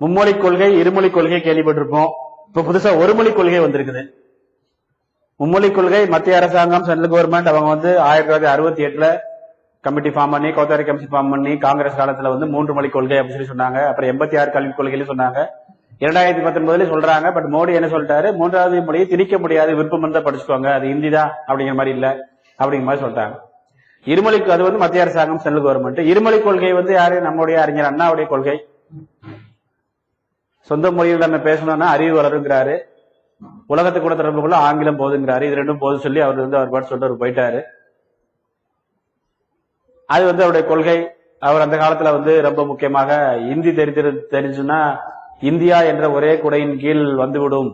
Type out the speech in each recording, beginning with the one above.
மும்மொழி கொள்கை இருமொழி கொள்கை கேள்விப்பட்டிருப்போம். இப்ப புதுசா ஒரு மொழி கொள்கை வந்திருக்குது. மும்மொழி கொள்கை மத்திய அரசாங்கம் சென்ட்ரல் கவர்மெண்ட் அவங்க வந்து ஆயிரத்தி தொள்ளாயிரத்தி அறுபத்தி எட்டுல கமிட்டி ஃபார்ம் பண்ணி கோத்தாரி கமிஷன் ஃபார்ம் பண்ணி காங்கிரஸ் காலத்துல வந்து மூன்று மொழி கொள்கை அப்படின்னு சொல்லி சொன்னாங்க. அப்புறம் எண்பத்தி ஆறு கல்விக் கொள்கையில சொன்னாங்க. இரண்டாயிரத்தி பத்தொன்பதுல சொல்றாங்க பட் மோடி என்ன சொல்லிட்டாரு? மூன்றாவது மொழியை திணிக்க முடியாது விருப்பம் இருந்தா படிச்சுக்கோங்க. அது ஹிந்தி தான் அப்படிங்கிற மாதிரி இல்ல அப்படிங்கிற மாதிரி சொல்றாங்க இருமொழிக்கு அது வந்து மத்திய அரசாங்கம் சென்ட்ரல் கவர்மெண்ட் இருமொழி கொள்கை வந்து யாரு? நம்முடைய அறிஞர் அண்ணாவுடைய கொள்கை. சொந்த மொழியில் நம்ம பேசணும்னா அறிவு வளருங்கிறாரு. உலகத்தை கூட தொடர்பு ஆங்கிலம் போதுங்கிறாரு. இது ரெண்டும் போதும் சொல்லி அவர் வந்து அவர் பாட்டு சொல்லிட்டு அவர் போயிட்டாரு. அது வந்து அவருடைய கொள்கை. அவர் அந்த காலத்துல வந்து ரொம்ப முக்கியமாக இந்தி தெரிஞ்சு தெரிஞ்சுன்னா இந்தியா என்ற ஒரே குடையின் கீழ் வந்துவிடும்.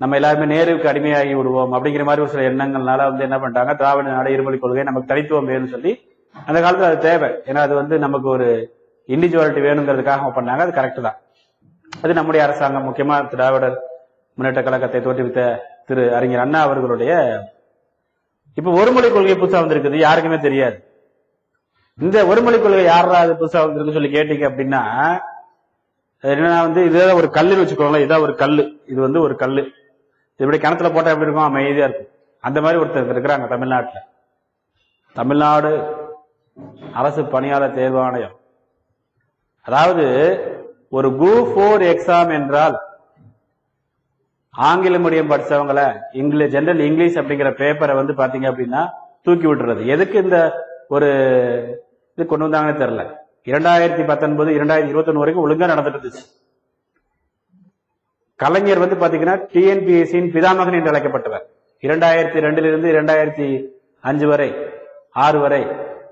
நம்ம எல்லாருமே நேருக்கு அடிமையாகி விடுவோம் அப்படிங்கிற மாதிரி ஒரு சில எண்ணங்கள்னால வந்து என்ன பண்ணிட்டாங்க? திராவிட நாடு இருமொழி கொள்கை நமக்கு தனித்துவம் வேணும்னு சொல்லி அந்த காலத்துல அது தேவை. ஏன்னா அது வந்து நமக்கு ஒரு இண்டிவிஜுவாலிட்டி வேணுங்கிறதுக்காக பண்ணாங்க. அது கரெக்ட் தான். அது நம்முடைய அரசாங்கம் முக்கியமா திராவிடர் முன்னேற்ற கழகத்தை தோற்றுவித்த திரு அறிஞர் அண்ணா அவர்களுடைய இப்ப ஒருமொழி கொள்கை புதுசா வந்திருக்குது யாருக்குமே தெரியாது. இந்த ஒருமொழி கொள்கை யாராவது புதுசா வந்திருக்கு சொல்லி கேட்டீங்க அப்படின்னா என்னன்னா வந்து இதுதான் ஒரு கல்லுன்னு வச்சுக்கோங்களேன் இதான் ஒரு கல்லு. இது வந்து ஒரு கல்லு. இப்படி கிணத்துல போட்டா எப்படி இருக்கும்? அமைதியா இருக்கும். அந்த மாதிரி ஒருத்தர் இருக்கிறாங்க தமிழ்நாட்டுல. தமிழ்நாடு அரசு பணியாளர் தேர்வாணையம். அதாவது ஒரு குரூப் ஃபோர் எக்ஸாம் என்றால் ஆங்கில மீடியம் படிச்சவங்கள இங்கிலீஷ் ஜென்ரல் இங்கிலீஷ் அப்படிங்கிற பேப்பரை வந்து பாத்தீங்க அப்படின்னா தூக்கி விட்டுறது. எதுக்கு இந்த ஒரு இது கொண்டு வந்தாங்கன்னு தெரியல. இரண்டாயிரத்தி பத்தொன்பது இரண்டாயிரத்தி இருபத்தி ஒண்ணு வரைக்கும் ஒழுங்கா நடந்துட்டு இருந்துச்சு. கலைஞர் வந்து பாத்தீங்கன்னா டிஎன்பிஎஸ்சியின் பிதாமகன் என்று அழைக்கப்பட்டவர். இரண்டாயிரத்தி ரெண்டிலிருந்து இரண்டாயிரத்தி அஞ்சு வரை ஆறு வரை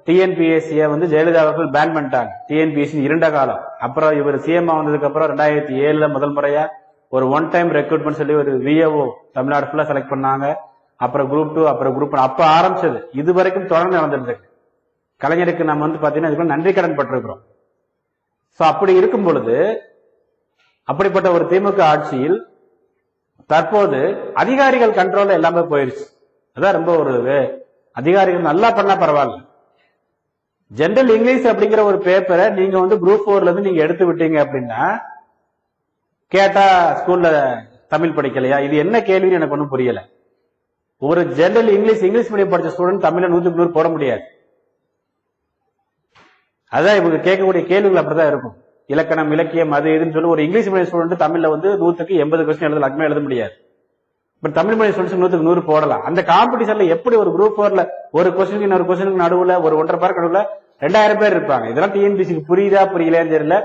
டிஎன்பிஎஸ்சியை வந்து ஜெயலலிதா அவர்கள் பேன் பண்ணிட்டாங்க. டிஎன்பிஎஸ்சி இருண்ட காலம். அப்புறம் இவர் சிஎம் வந்ததுக்கு அப்புறம் ரெண்டாயிரத்தி ஏழுல முதல் முறையா ஒரு ஒன் டைம் ரெக்ரூட்மெண்ட் சொல்லி ஒரு விஏஓ தமிழ்நாடு ஃபுல்லா செலக்ட் பண்ணாங்க. அப்புறம் குரூப் டூ அப்புறம் குரூப் அப்ப ஆரம்பிச்சது. இது வரைக்கும் தொடர்ந்து நடந்துட்டு இருக்கு. கலைஞருக்கு நம்ம வந்து பாத்தீங்கன்னா இதுக்கு நன்றி கடன் பட்டிருக்கிறோம். சோ அப்படி இருக்கும் பொழுது அப்படிப்பட்ட ஒரு திமுக ஆட்சியில் தற்போது அதிகாரிகள் கண்ட்ரோல்ல எல்லாமே போயிருச்சு. அதான் ரொம்ப ஒரு அதிகாரிகள் நல்லா பண்ணா பரவாயில்ல. ஜென்ரல் இங்கிலீஷ் அப்படிங்கிற ஒரு பேப்பரை நீங்க வந்து குரூப் ஃபோர்ல இருந்து நீங்க எடுத்து விட்டீங்க அப்படின்னா கேட்டா ஸ்கூல்ல தமிழ் படிக்கலையா? இது என்ன கேள்வின்னு எனக்கு ஒன்றும் புரியல. ஒரு ஜென்ரல் இங்கிலீஷ் இங்கிலீஷ் மீடியம் படிச்ச ஸ்டூடெண்ட் தமிழ்ல நூத்துக்கு நூறு போட முடியாது. அதான் இவங்க கேட்கக்கூடிய கேள்விகள் அப்படிதான் இருக்கும். இலக்கணம் இலக்கியம் அது இதுன்னு சொல்லி ஒரு இங்கிலீஷ் மீடியம் ஸ்டூடெண்ட் தமிழ்ல வந்து நூத்துக்கு எண்பது கொஸ்டின் எழுத லக்மே எழுத முடியாது. பட் தமிழ் மொழி ஸ்டூடெண்ட்ஸ் நூற்றுக்கு நூறு போடலாம். அந்த காம்படிஷன்ல எப்படி ஒரு குரூப் ஃபோர்ல ஒரு கொஸ்டினுக்கு இன்னொரு கொஸ்டினுக்கு நடுவுல ஒரு ஒன்றரை பேர் நடுவுல ரெண்டாயிரம் பேர் இருப்பாங்க. இதெல்லாம் டிஎன்பிசிக்கு புரியுதா புரியலையான்னு தெரியல.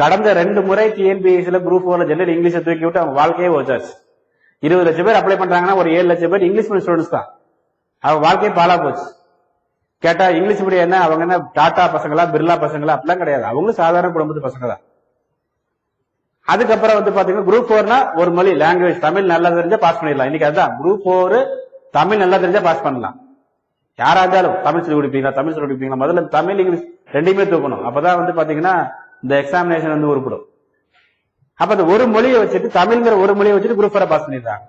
கடந்த ரெண்டு முறை டிஎன்பிஎஸ்சில குரூப் ஃபோர்ல ஜெனரல் இங்கிலீஷை தூக்கி விட்டு அவங்க வாழ்க்கையே போச்சாச்சு இருபது லட்சம் பேர் அப்ளை பண்றாங்கன்னா ஒரு ஏழு லட்சம் பேர் இங்கிலீஷ் மீடியம் ஸ்டூடெண்ட்ஸ் தான். அவங்க வாழ்க்கையே பாலா போச்சு. கேட்டா இங்கிலீஷ் மீடியம் என்ன? அவங்க என்ன டாட்டா பசங்களா பிர்லா பசங்களா? அப்படிலாம் கிடையாது. அவங்களும் சாதாரண குடும்பத்து பசங்க தான். அதுக்கப்புறம் வந்து பாத்தீங்கன்னா குரூப் ஃபோர்னா ஒரு மொழி லாங்குவேஜ் தமிழ் நல்லா தெரிஞ்சா பாஸ் பண்ணிடலாம். இன்னைக்கு அதுதான். குரூப் ஃபோர் தமிழ் நல்லா தெரிஞ்சா பாஸ் பண்ணலாம். யாரா இருந்தாலும் தமிழ் சொல்லி கொடுப்பீங்களா? தமிழ் சொல்லி கொடுப்பீங்களா? முதல்ல தமிழ் இங்கிலீஷ் ரெண்டுமே தூக்கணும். அப்பதான் வந்து பாத்தீங்கன்னா இந்த எக்ஸாமினேஷன் வந்து உருப்படும். அப்ப அந்த ஒரு மொழியை வச்சுட்டு தமிழ்ங்கிற ஒரு மொழியை வச்சுட்டு குரூப் ஃபோரை பாஸ் பண்ணிடுறாங்க.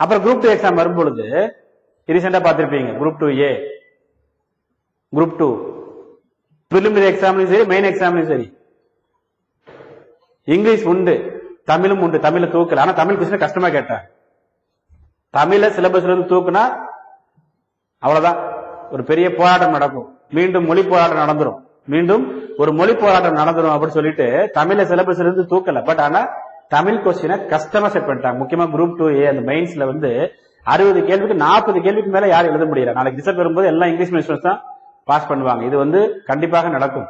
அப்புறம் குரூப் டூ எக்ஸாம் வரும்பொழுது ரீசெண்டா பார்த்திருப்பீங்க group two A group two preliminary எக்ஸாம்லையும் சரி மெயின் எக்ஸாம்லையும் சரி. இங்கிலீஷ் உண்டு தமிழும் உண்டு தமிழ தூக்கல. ஆனா தமிழ் கொஸ்டின் கஷ்டமா கேட்டேன். தமிழ சிலபஸ்ல இருந்து தூக்குனா அவ்வளவுதான். ஒரு பெரிய போராட்டம் நடக்கும். மீண்டும் மொழி போராட்டம் நடந்துரும். மீண்டும் ஒரு மொழி போராட்டம் நடந்துரும் அப்படின்னு சொல்லிட்டு தமிழ சிலபஸ்ல இருந்து தூக்கல. பட் ஆனா தமிழ் கொஸ்டினை கஷ்டமா செட் பண்ணிட்டாங்க. முக்கியமா குரூப் டூ ஏ அந்த மெயின்ஸ்ல வந்து அறுபது கேள்விக்கு நாற்பது கேள்விக்கு மேல யாரும் எழுத முடியல. நாளைக்கு ரிசல்ட் வரும்போது எல்லாம் இங்கிலீஷ் மீடியம் தான் பாஸ் பண்ணுவாங்க. இது வந்து கண்டிப்பாக நடக்கும்.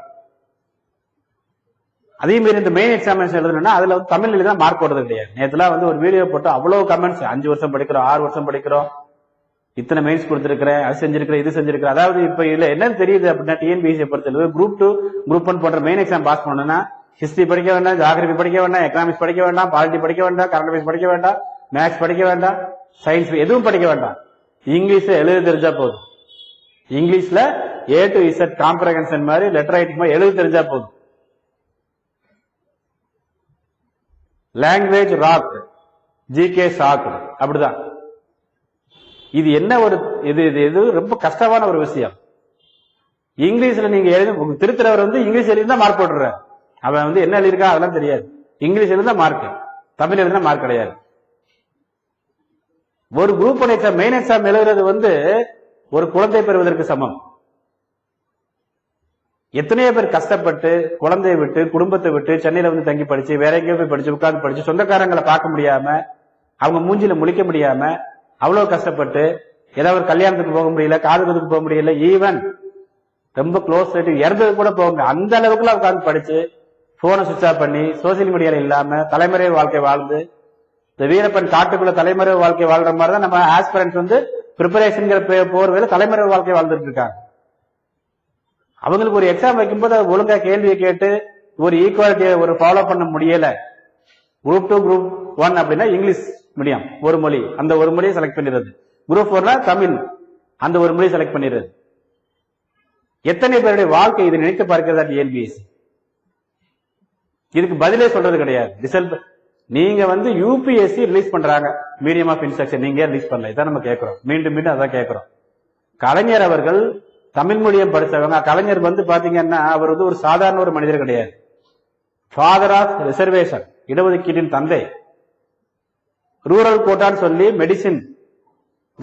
அதே மாதிரி இந்த மெயின் எக்ஸாமினேஷன் எழுதணும்னா அதுல வந்து தமிழ்ல தான் மார்க் போடுறது கிடையாது. நேற்றுலாம் வந்து ஒரு வீடியோ போட்டு அவ்வளவு கமெண்ட்ஸ் அஞ்சு வருஷம் படிக்கிறோம் ஆறு வருஷம் படிக்கிறோம். இத்தனை மெயின்ஸ் கொடுத்துருக்கிறேன் அது செஞ்சிருக்கிறேன் இது செஞ்சிருக்கிறேன். அதாவது இப்ப இதுல என்னன்னு தெரியுது அப்படின்னா டிஎன்பிஎஸ்சி பொறுத்தளவு குரூப் டூ குரூப் ஒன் போன்ற மெயின் எக்ஸாம் பாஸ் பண்ணணும்னா ஹிஸ்டரி படிக்க வேண்டாம் ஜாகிரபி படிக்க வேண்டாம் எக்கனாமிக்ஸ் படிக்க வேண்டாம் பாலிட்டி படிக்க வேண்டாம் கரண்ட் அஃபேர்ஸ் படிக்க வேண்டாம் மேக்ஸ் படிக்க வேண்டாம் சயின்ஸ் எதுவும் படிக்க வேண்டாம். இங்கிலீஷ்ல எழுத தெரிஞ்சா போதும். இங்கிலீஷ்ல ஏ டு இசட் காம்ப்ரஹென்ஷன் மாதிரி லெட்டர் ரைட்டிங் மாதிரி எழுத தெரிஞ்சா போதும். லாங்குவேஜ் ராக் ஜிகே சாக்கு அப்படிதான். இது என்ன ஒரு இது இது இது ரொம்ப கஷ்டமான ஒரு விஷயம். இங்கிலீஷ்ல நீங்க எழுதி உங்க திருத்துறவர் வந்து இங்கிலீஷ் எழுதி தான் மார்க் போட்டுறாரு அவன் வந்து என்ன எழுதியிருக்கா அதெல்லாம் தெரியாது. இங்கிலீஷ் எழுந்தா மார்க் தமிழ் எழுதினா மார்க் கிடையாது. ஒரு group one exam main exam எழுதுறது வந்து ஒரு குழந்தை பெறுவதற்கு சமம். எத்தனையோ பேர் கஷ்டப்பட்டு குழந்தையை விட்டு குடும்பத்தை விட்டு சென்னையில வந்து தங்கி படிச்சு வேற எங்கேயோ போய் படிச்சு உட்கார்ந்து படிச்சு சொந்தக்காரங்களை பார்க்க முடியாம அவங்க மூஞ்சில முழிக்க முடியாம அவ்வளவு கஷ்டப்பட்டு ஏதாவது ஒரு கல்யாணத்துக்கு போக முடியல காதுகுத்துக்கு போக முடியல ஈவன் ரொம்ப க்ளோஸ் ரிலேட்டிவ் இறந்தது கூட போக அந்த அளவுக்குலாம் உட்காந்து படிச்சு போனை சுவிச் ஆஃப் பண்ணி சோசியல் மீடியால இல்லாம தலைமுறை வாழ்க்கை வாழ்ந்து இந்த வீரப்பன் காட்டுக்குள்ள தலைமுறை வாழ்க்கை வாழ்ற மாதிரி தான் நம்ம ஆஸ்பிரன்ஸ் வந்து ப்ரிப்பரேஷன் போர்வையில தலைமுறை வாழ்க்கை வாழ்ந்துட்டு இருக்காங்க. அவங்களுக்கு ஒரு எக்ஸாம் வைக்கும்போது அது ஒழுங்கா கேள்வியை கேட்டு ஒரு ஈக்குவாலிட்டியை ஒரு ஃபாலோ பண்ண முடியல. குரூப் டூ குரூப் ஒன் அப்படின்னா இங்கிலீஷ் மீடியம் ஒரு மொழி. அந்த ஒரு மொழியை செலக்ட் பண்ணிடுறது. குரூப் ஃபோர்னா தமிழ். அந்த ஒரு மொழியை செலக்ட் பண்ணிடுறது. எத்தனை பேருடைய வாழ்க்கை இதை நினைத்து பார்க்கிறதா டிஎன்பிஎஸ்சி இதுக்கு பதிலே சொல்றது கிடையாது. ரிசல்ட் நீங்க வந்து யூபிஎஸ்சி ரிலீஸ் பண்றாங்க. மீடியம் ஆஃப் இன்ஸ்ட்ரக்ஷன் நீங்க ரிலீஸ் பண்ணல? இதான் நம்ம கேட்கிறோம். மீண்டும் மீண்டும் அதான் கேட்கிறோம். கலைஞர் அவர்கள் தமிழ் மொழியை படித்தவங்க கலைஞர் வந்து பாத்தீங்கன்னா அவர் வந்து ஒரு சாதாரண ஒரு மனிதர் கிடையாது. ஃபாதர் ஆஃப் ரிசர்வேஷன் இடஒதுக்கீட்டின் தந்தை. ரூரல் கோட்டான்னு சொல்லி மெடிசின்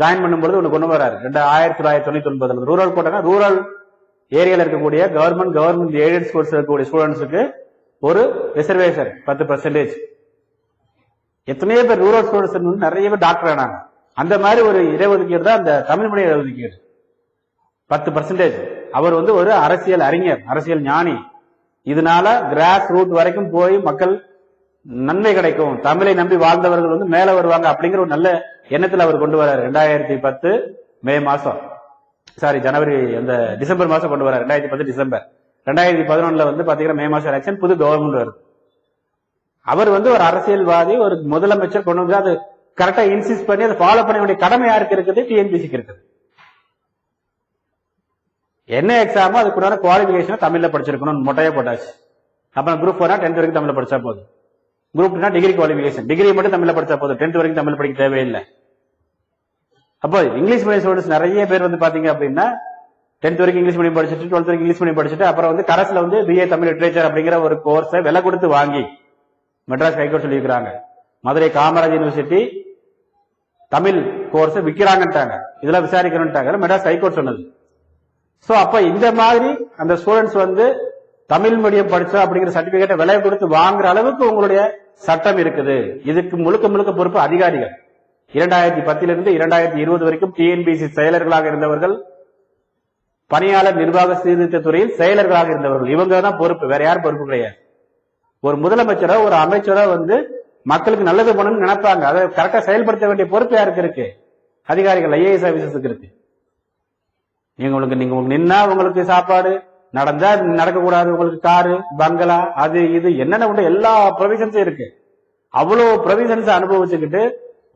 ஜாயின் பண்ணும்பொழுது ஒன்று கொண்டு வராரு. ரெண்டு ஆயிரத்தி தொள்ளாயிரத்தி தொண்ணூத்தி ஒன்பதுல ரூரல் கோட்டானா ரூரல் ஏரியால இருக்கக்கூடிய கவர்மெண்ட் கவர்மெண்ட் எய்டட் ஸ்கூல்ஸ் இருக்கக்கூடிய ஸ்டூடெண்ட்ஸுக்கு ஒரு ரிசர்வேஷன் பத்து பர்சன்டேஜ் எத்தனையோ பேர் ரூரல் ஸ்டூடெண்ட்ஸ் வந்து நிறைய பேர் டாக்டர் ஆனாங்க. அந்த மாதிரி ஒரு இடஒதுக்கீடு தான் அந்த தமிழ் மொழி இடஒதுக்கீடு. பத்து பர்சன்டேஜ் அவர் வந்து ஒரு அரசியல் அறிஞர் அரசியல் ஞானி. இதனால கிராஸ் ரூட் வரைக்கும் போய் மக்கள் நன்மை கிடைக்கும். தமிழை நம்பி வாழ்ந்தவர்கள் வந்து மேல வருவாங்க அப்படிங்கிற ஒரு நல்ல எண்ணத்தில் அவர் கொண்டு வராரு ரெண்டாயிரத்தி பத்து மே மாசம். சாரி ஜனவரி அந்த டிசம்பர் மாசம் கொண்டு வராரு ரெண்டாயிரத்தி பத்து டிசம்பர். ரெண்டாயிரத்தி பதினொன்னுல வந்து பாத்தீங்கன்னா மே மாசம் எலெக்ஷன் புது கவர்மெண்ட் வருது. அவர் வந்து ஒரு அரசியல்வாதி ஒரு முதலமைச்சர் கொண்டு வந்து அது கரெக்டா இன்சிஸ்ட் பண்ணி அதை ஃபாலோ பண்ண வேண்டிய கடமை யாருக்கு இருக்குது? டிஎன்பிசிக்கு இருக்குது. என்ன எக்ஸாமோ அதுக்குண்டான குவாலிஃபிகேஷனை தமிழில் படிச்சிருக்கணும். மொட்டையா போட்டாச்சு. அப்புறம் குரூப் ஃபோர்னா டென்த் வரைக்கும் தமிழில் படிச்சா போதும். குரூப் டூனா டிகிரி குவாலிஃபிகேஷன் டிகிரி மட்டும் தமிழில் படிச்சா போதும். டென்த் வரைக்கும் தமிழ் படிக்க தேவையில்லை. அப்போ இங்கிலீஷ் மீடியம் ஸ்டூடெண்ட்ஸ் நிறைய பேர் வந்து பாத்தீங்க அப்படின்னா டென்த் வரைக்கும் இங்கிலீஷ் மீடியம் படிச்சுட்டு டுவெல்த் வரைக்கும் இங்கிலீஷ் மீடியம் படிச்சுட்டு அப்புறம் வந்து கரஸ்ல வந்து பிஏ தமிழ் லிட்ரேச்சர் அப்படிங்கிற ஒரு கோர்ஸை விலை கொடுத்து வாங்கி மெட்ராஸ் ஹைகோர்ட் சொல்லியிருக்கிறாங்க. மதுரை காமராஜ் யூனிவர்சிட்டி தமிழ் கோர்ஸ் விற்கிறாங்கன்ட்டாங்க இதெல்லாம் விசாரிக்கணும்ட்டாங்க. மெட்ராஸ் ஹைகோர்ட் சொன்னது. சோ அப்ப இந்த மாதிரி அந்த ஸ்டூடெண்ட்ஸ் வந்து தமிழ் மீடியம் படிச்சோம் அப்படிங்கிற சர்டிபிகேட்டை விலை கொடுத்து வாங்குற அளவுக்கு உங்களுடைய சட்டம் இருக்குது. இதுக்கு முழுக்க முழுக்க பொறுப்பு அதிகாரிகள். இரண்டாயிரத்தி பத்திலிருந்து இரண்டாயிரத்தி இருபது வரைக்கும் டிஎன்பிசி செயலர்களாக இருந்தவர்கள் பணியாளர் நிர்வாக சீர்திருத்த துறையில் செயலர்களாக இருந்தவர்கள். இவங்க தான் பொறுப்பு வேற யாரும் பொறுப்பு கிடையாது. ஒரு முதலமைச்சரோ ஒரு அமைச்சரோ வந்து மக்களுக்கு நல்லது பண்ணணும்னு நினைப்பாங்க. அதை கரெக்டா செயல்படுத்த வேண்டிய பொறுப்பு யாருக்கு இருக்கு? அதிகாரிகள் ஐஏஎஸ் ஆபீசர்ஸுக்கு இருக்கு. நீங்க உங்களுக்கு நீங்க நின்னா உங்களுக்கு சாப்பாடு நடந்தா நடக்கக்கூடாது உங்களுக்கு காரு பங்களா அது இது என்னென்ன உண்டு எல்லா ப்ரொவிஷன்ஸும் இருக்கு. அவ்வளவு ப்ரொவிஷன்ஸ் அனுபவிச்சுக்கிட்டு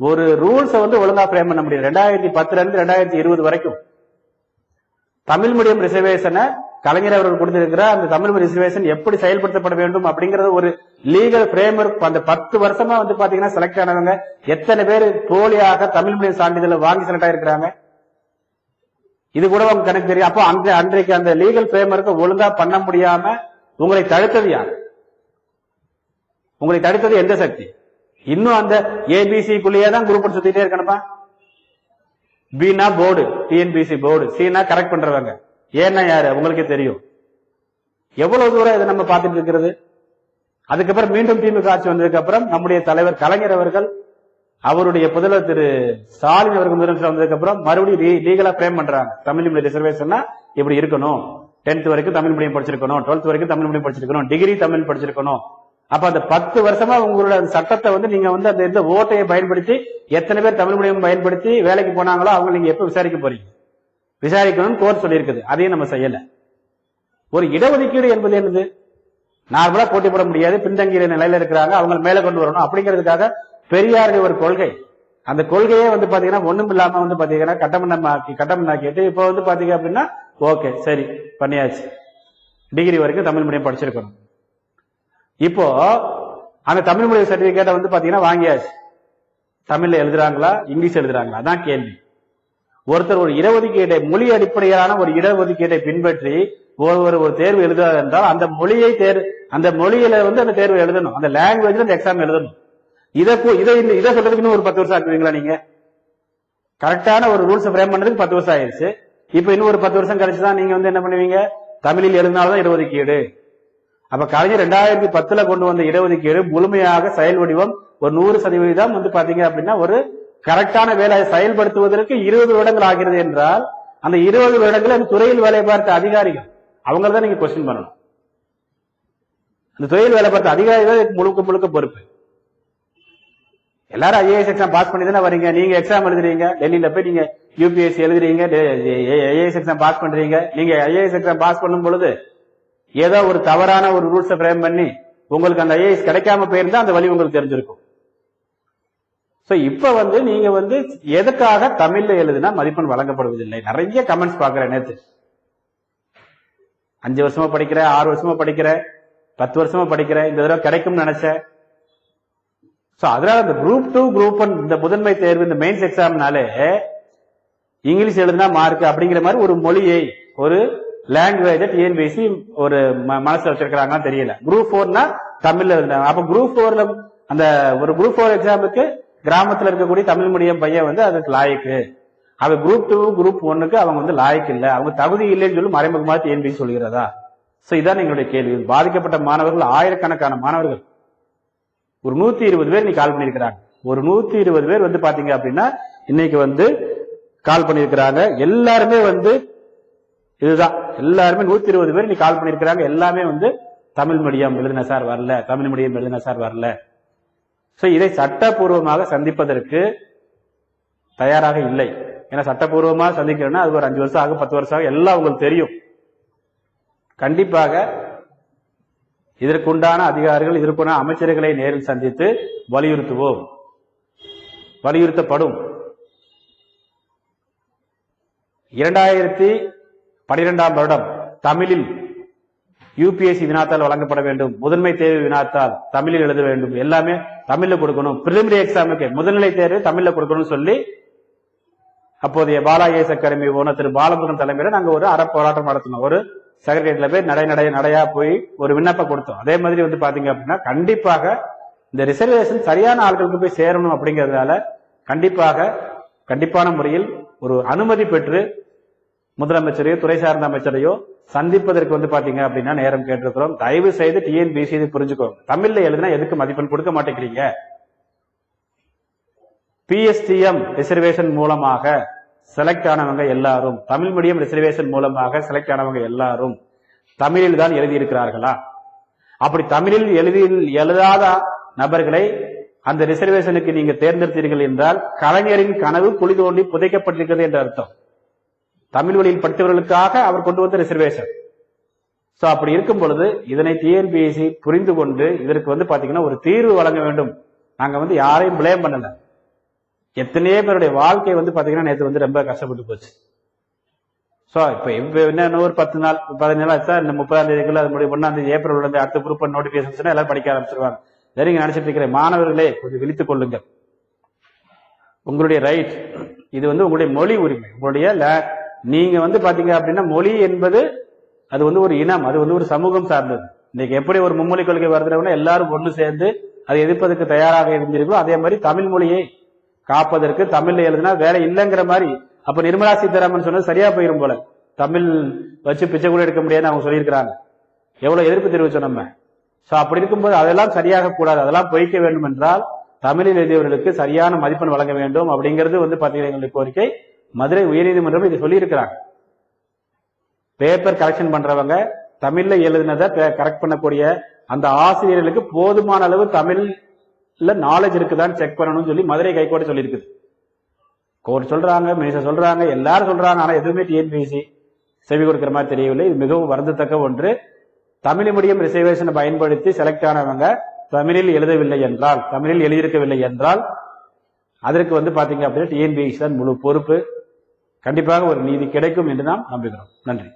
ஒரு ரூல்ஸை வந்து ஒழுங்கா ஃப்ரேம் பண்ண முடியும் ரெண்டாயிரத்தி பத்துல இருந்து ரெண்டாயிரத்தி இருபது வரைக்கும். தமிழ் மீடியம் ரிசர்வேஷனை கலைஞர் அவர்கள் கொடுத்திருக்கிற அந்த தமிழ் மீடியம் ரிசர்வேஷன் எப்படி செயல்படுத்தப்பட வேண்டும் அப்படிங்கறது ஒரு லீகல் ஃப்ரேம் அந்த பத்து வருஷமா வந்து பாத்தீங்கன்னா செலக்ட் ஆனவங்க எத்தனை பேர் போலியாக தமிழ் மீடியம் சான்றிதழ் வாங்கி செலக்ட் ஆயிருக்கிறாங்க? இது கூட உங்க கணக்கு தெரியும். அப்போ அந்த அன்றைக்கு அந்த லீகல் ஃப்ரேம்வொர்க்கை ஒழுங்கா பண்ண முடியாம உங்களை தடுத்தது யார்? உங்களை தடுத்தது எந்த சக்தி? இன்னும் அந்த ஏபிசிக்குள்ளேயே தான் குரூப் சுத்திட்டே இருக்கணுமா? பினா போர்டு டிஎன்பிசி போர்டு சினா கரெக்ட் பண்றவங்க. ஏன்னா யாரு? உங்களுக்கே தெரியும். எவ்வளவு தூரம் இதை நம்ம பார்த்துட்டு இருக்கிறது? அதுக்கப்புறம் மீண்டும் திமுக ஆட்சி வந்ததுக்கு அப்புறம் நம்முடைய தலைவர் கலைஞர் அவர்கள் அவருடைய புதல்வர் திரு ஸ்டாலின் அவருக்கு முதலமைச்சர் வந்ததுக்கு அப்புறம் மறுபடியும் லீகலா பிரேம் பண்றாங்க. தமிழ் மீடியம் ரிசர்வேஷன்னா இப்படி இருக்கணும். டென்த் வரைக்கும் தமிழ் மீடியம் படிச்சிருக்கணும். டுவெல்த் வரைக்கும் தமிழ் மீடியம் படிச்சிருக்கணும். டிகிரி தமிழ் படிச்சிருக்கணும். அப்ப அந்த பத்து வருஷமா உங்களோட அந்த சட்டத்தை வந்து நீங்க வந்து அந்த இந்த ஓட்டையை பயன்படுத்தி எத்தனை பேர் தமிழ் மீடியம் பயன்படுத்தி வேலைக்கு போனாங்களோ அவங்க நீங்க எப்ப விசாரிக்க போறீங்க? விசாரிக்கணும்னு கோர்ட் சொல்லியிருக்குது. அதையும் நம்ம செய்யல. ஒரு இடஒதுக்கீடு என்பது என்னது? நார்மலா போட்டி போட முடியாது. பின்தங்கிய நிலையில இருக்கிறாங்க. அவங்க மேல கொண்டு வரணும். அப்படிங்கிறதுக்காக பெரியாருடைய ஒரு கொள்கை. அந்த கொள்கையே வந்து பாத்தீங்கன்னா ஒண்ணும் இல்லாம வந்து பாத்தீங்கன்னா கட்டமண்டமாக்கி கட்டமண்டாக்கிட்டு இப்போ வந்து பாத்தீங்க அப்படின்னா ஓகே சரி பண்ணியாச்சு. டிகிரி வரைக்கும் தமிழ் மீடியம் படிச்சிருக்கணும். இப்போ அந்த தமிழ் மீடியம் சர்டிபிகேட்டை வந்து பாத்தீங்கன்னா வாங்கியாச்சு. தமிழ்ல எழுதுறாங்களா இங்கிலீஷ் எழுதுறாங்களா? அதான் கேள்வி. ஒருத்தர் ஒரு இடஒதுக்கீட்டை மொழி அடிப்படையிலான ஒரு இடஒதுக்கீட்டை பின்பற்றி ஒருவர் ஒரு தேர்வு எழுதுறாரு என்றால் அந்த மொழியை தேர் அந்த மொழியில வந்து அந்த தேர்வு எழுதணும். அந்த லாங்குவேஜ்ல அந்த எக்ஸாம் எழுதணும். இதை போ- இதை இதை சொல்றதுக்கு இன்னும் ஒரு பத்து வருஷம் ஆக்குவீங்களா நீங்க? கரெக்டான ஒரு ரூல்ஸ் ஃப்ரேம் பண்ணதுக்கு பத்து வருஷம் ஆயிருச்சு. இப்ப இன்னும் ஒரு பத்து வருஷம் கழிச்சு தான் நீங்க வந்து என்ன பண்ணுவீங்க? தமிழில் எழுதினால்தான் இடஒதுக்கீடு அப்ப கலைஞர் ரெண்டாயிரத்தி பத்துல கொண்டு வந்த இடஒதுக்கீடு முழுமையாக செயல் வடிவம் ஒரு நூறு சதவீதம் வந்து பாத்தீங்க அப்படின்னா ஒரு கரெக்டான வேலையை செயல்படுத்துவதற்கு இருபது வருடங்கள் ஆகிறது என்றால் அந்த இருபது வருடங்கள் அந்த துறையில் வேலை பார்த்த அதிகாரிகள் அவங்கள தான் நீங்க கொஸ்டின் பண்ணணும். அந்த துறையில் வேலை பார்த்த அதிகாரிகள் முழுக்க முழுக்க பொறுப்பு. எல்லாரும் ஐஏஎஸ் எக்ஸாம் பாஸ் பண்ணி தானே வரீங்க? நீங்க எக்ஸாம் எழுதுறீங்க? டெல்லியில போய் நீங்க யூபிஎஸ்சி எழுதுறீங்க? ஐஏஎஸ் எக்ஸாம் பாஸ் பண்றீங்க? நீங்க ஐஏஎஸ் எக்ஸாம் பாஸ் பண்ணும் பொழுது ஏதோ ஒரு தவறான ஒரு ரூல்ஸை ஃப்ரேம் பண்ணி உங்களுக்கு அந்த ஐஏஎஸ் கிடைக்காம போயிருந்தா அந்த வழி உங்களுக்கு தெரிஞ்சிருக்கும். சோ இப்ப வந்து நீங்க வந்து எதுக்காக தமிழ்ல எழுதுனா மதிப்பெண் வழங்கப்படுவதில்லை? நிறைய கமெண்ட்ஸ் பாக்குறேன் நேற்று அஞ்சு வருஷமா படிக்கிறேன் ஆறு வருஷமா படிக்கிறேன் பத்து வருஷமா படிக்கிறேன் இந்த தடவை கிடைக்கும்னு நினைச்சேன். ஸோ அதனால இந்த குரூப் டூ குரூப் ஒன் இந்த முதன்மை தேர்வு இந்த மெயின்ஸ் எக்ஸாம்னாலே இங்கிலீஷ் எழுதுனா மார்க் அப்படிங்கிற மாதிரி ஒரு மொழியை ஒரு லாங்குவேஜ் டிஎன்பிசி ஒரு ம- மனசுல வச்சிருக்கிறாங்கன்னு தெரியல. குரூப் ஃபோர்னா தமிழ்ல எழுதுனாங்க அப்ப குரூப் ஃபோர்ல அந்த ஒரு குரூப் ஃபோர் எக்ஸாமுக்கு கிராமத்துல இருக்கக்கூடிய தமிழ் மீடியம் பையன் வந்து அதுக்கு லாய்க்கு. அவ குரூப் டூ குரூப் ஒன்னுக்கு அவங்க வந்து லாய்க்கு இல்லை. அவங்க தகுதி இல்லைன்னு சொல்லி மறைமுகமாக டிஎன்பிசி சொல்கிறதா சோ இதான் எங்களுடைய கேள்வி. பாதிக்கப்பட்ட மாணவர்கள் ஆயிரக்கணக்கான மாணவர்கள். ஒரு நூத்தி இருபது பேர் நீ கால் பண்ணிருக்கிறாங்க ஒரு நூத்தி இருபது பேர் வந்து பாத்தீங்க அப்படின்னா இன்னைக்கு வந்து கால் பண்ணிருக்கிறாங்க எல்லாருமே வந்து இதுதான். எல்லாருமே நூத்தி இருபது பேர் நீ கால் பண்ணிருக்கிறாங்க எல்லாமே வந்து தமிழ் மீடியம் எழுதின சார் வரல. தமிழ் மீடியம் எழுதின சார் வரல. சோ இதை சட்டப்பூர்வமாக சந்திப்பதற்கு தயாராக இல்லை. ஏன்னா சட்டப்பூர்வமாக சந்திக்கிறேன்னா அது ஒரு அஞ்சு வருஷம் ஆகும் பத்து வருஷம் ஆகும். எல்லாம் உங்களுக்கு தெரியும். கண்டிப்பாக இதற்குண்டான அதிகாரிகள் இதற்குண்டான அமைச்சர்களை நேரில் சந்தித்து வலியுறுத்துவோம். வலியுறுத்தப்படும். இரண்டாயிரத்தி பனிரெண்டாம் வருடம் தமிழில் யூபிஎஸ்சி வினாத்தால் வழங்கப்பட வேண்டும். முதன்மை தேர்வு வினாத்தால் தமிழில் எழுத வேண்டும். எல்லாமே தமிழ்ல கொடுக்கணும். பிரிலிமினரி எக்ஸாமுக்கு முதல்நிலை தேர்வு தமிழ்ல கொடுக்கணும்னு சொல்லி அப்போதைய Bala ace academy owner Thiru Balamurugan தலைமையில நாங்க ஒரு அற போராட்டம் நடத்தினோம். ஒரு செக்ரட்டரியேட்ல போய் நடை நடை நடையா போய் ஒரு விண்ணப்பம் கொடுத்தோம். அதே மாதிரி வந்து பாத்தீங்க அப்படின்னா கண்டிப்பாக இந்த ரிசர்வேஷன் சரியான ஆட்களுக்கு போய் சேரணும் அப்படிங்கறதுனால கண்டிப்பாக கண்டிப்பான முறையில் ஒரு அனுமதி பெற்று முதலமைச்சரையோ துறை சார்ந்த அமைச்சரையோ சந்திப்பதற்கு வந்து பாத்தீங்க அப்படின்னா நேரம் கேட்டிருக்கிறோம். தயவு செய்து டிஎன்பிசி இது புரிஞ்சுக்கோங்க. தமிழ்ல எழுதினா எதுக்கு மதிப்பெண் கொடுக்க மாட்டேங்கிறீங்க? பிஎஸ்டிஎம் ரிசர்வேஷன் மூலமாக செலக்ட் ஆனவங்க எல்லாரும் தமிழ் மீடியம் ரிசர்வேஷன் மூலமாக செலக்ட் ஆனவங்க எல்லாரும் தமிழில் தான் எழுதியிருக்கிறார்களா? அப்படி தமிழில் எழுதி எழுதாத நபர்களை அந்த ரிசர்வேஷனுக்கு நீங்க தேர்ந்தெடுத்தீர்கள் என்றால் கலைஞரின் கனவு குழி தோண்டி புதைக்கப்பட்டிருக்கிறது என்ற அர்த்தம். தமிழ் வழியில் படித்தவர்களுக்காக அவர் கொண்டு வந்த ரிசர்வேஷன் சோ அப்படி இருக்கும் பொழுது இதனை டிஎன்பிஎஸ்சி புரிந்து கொண்டு இதற்கு வந்து பாத்தீங்கன்னா ஒரு தீர்வு வழங்க வேண்டும். நாங்க வந்து யாரையும் பிளேம் பண்ணல. எத்தனையோ பேருடைய வாழ்க்கை வந்து பாத்தீங்கன்னா நேற்று வந்து ரொம்ப கஷ்டப்பட்டு போச்சு. ஸோ இப்போ இப்போ என்ன ஒரு பத்து நாள் பதினேழு நாள் ஆச்சா இந்த முப்பதாம் தேதிக்குள்ள அது முடிவு ஒன்றாம் தேதி ஏப்ரல் வந்து அடுத்த குரூப் நோட்டிபிகேஷன் எல்லாரும் படிக்க ஆரம்பிச்சிருவாங்க. சரி நீங்க நினைச்சிட்டு இருக்கிற மாணவர்களே கொஞ்சம் விழித்துக் கொள்ளுங்கள். உங்களுடைய ரைட் இது வந்து உங்களுடைய மொழி உரிமை. உங்களுடைய la- நீங்க வந்து பாத்தீங்க அப்படின்னா மொழி என்பது அது வந்து ஒரு இனம் அது வந்து ஒரு சமூகம் சார்ந்தது. இன்னைக்கு எப்படி ஒரு மும்மொழி கொள்கை வருதுன்னா எல்லாரும் ஒன்று சேர்ந்து அதை எதிர்ப்பதற்கு தயாராக இருந்தீர்களோ அதே மாதிரி தமிழ் மொழியை காப்பதற்கு தமிழ்ல எழுதுனா வேலை இல்லைங்கிற மாதிரி. அப்ப நிர்மலா சீதாராமன் சொன்னது சரியா போயிரும் போல. தமிழ் வச்சு பிச்சை கூட எடுக்க முடியாதுன்னு அவங்க சொல்லியிருக்கிறாங்க. எவ்வளவு எதிர்ப்பு தெரிவிச்சோம் நம்ம? சோ அப்படி இருக்கும்போது அதெல்லாம் சரியாக கூடாது. அதெல்லாம் பொய்க்க வேண்டும் என்றால் தமிழில் எழுதியவர்களுக்கு சரியான மதிப்பெண் வழங்க வேண்டும் அப்படிங்கிறது வந்து பாத்தீங்கன்னா எங்களுடைய கோரிக்கை. மதுரை உயர்நீதிமன்றம் இதை சொல்லியிருக்கிறாங்க. பேப்பர் கரெக்ஷன் பண்றவங்க தமிழ்ல எழுதினதை கரெக்ட் பண்ணக்கூடிய அந்த ஆசிரியர்களுக்கு போதுமான அளவு தமிழ் இல்ல நாலேஜ் இருக்குதான்னு செக் பண்ணணும்னு சொல்லி மதுரை கைகோட சொல்லியிருக்குது கோர்ட் சொல்றாங்க மினிஸ்டர் சொல்றாங்க எல்லாரும் சொல்றாங்க ஆனா எதுவுமே டிஎன்பிசி செவி கொடுக்கிற மாதிரி தெரியவில்லை. இது மிகவும் வருந்தத்தக்க ஒன்று. தமிழ் மீடியம் ரிசர்வேஷனை பயன்படுத்தி செலக்ட் ஆனவங்க தமிழில் எழுதவில்லை என்றால் தமிழில் எழுதியிருக்கவில்லை என்றால் அதற்கு வந்து பாத்தீங்க அப்படின்னா டிஎன்பிஎஸ்சி தான் முழு பொறுப்பு. கண்டிப்பாக ஒரு நீதி கிடைக்கும் என்று நாம் நம்புகிறோம். நன்றி.